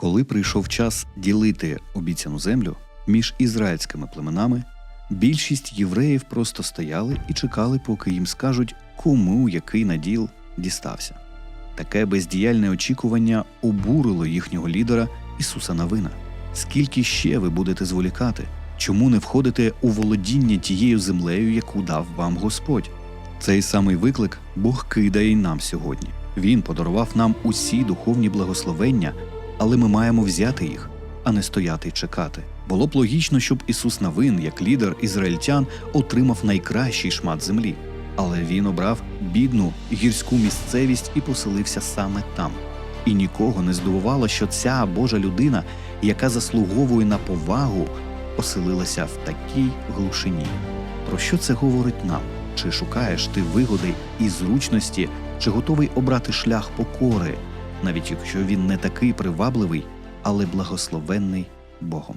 Коли прийшов час ділити обіцяну землю між ізраїльськими племенами, більшість євреїв просто стояли і чекали, поки їм скажуть, кому який наділ дістався. Таке бездіяльне очікування обурило їхнього лідера Ісуса Навина. Скільки ще ви будете зволікати? Чому не входите у володіння тією землею, яку дав вам Господь? Цей самий виклик Бог кидає й нам сьогодні. Він подарував нам усі духовні благословення, але ми маємо взяти їх, а не стояти й чекати. Було б логічно, щоб Ісус Навин, як лідер ізраїльтян, отримав найкращий шмат землі, але він обрав бідну гірську місцевість і поселився саме там. І нікого не здивувало, що ця Божа людина, яка заслуговує на повагу, оселилася в такій глушині. Про що це говорить нам? Чи шукаєш ти вигоди і зручності, чи готовий обрати шлях покори, навіть якщо він не такий привабливий, але благословенний Богом?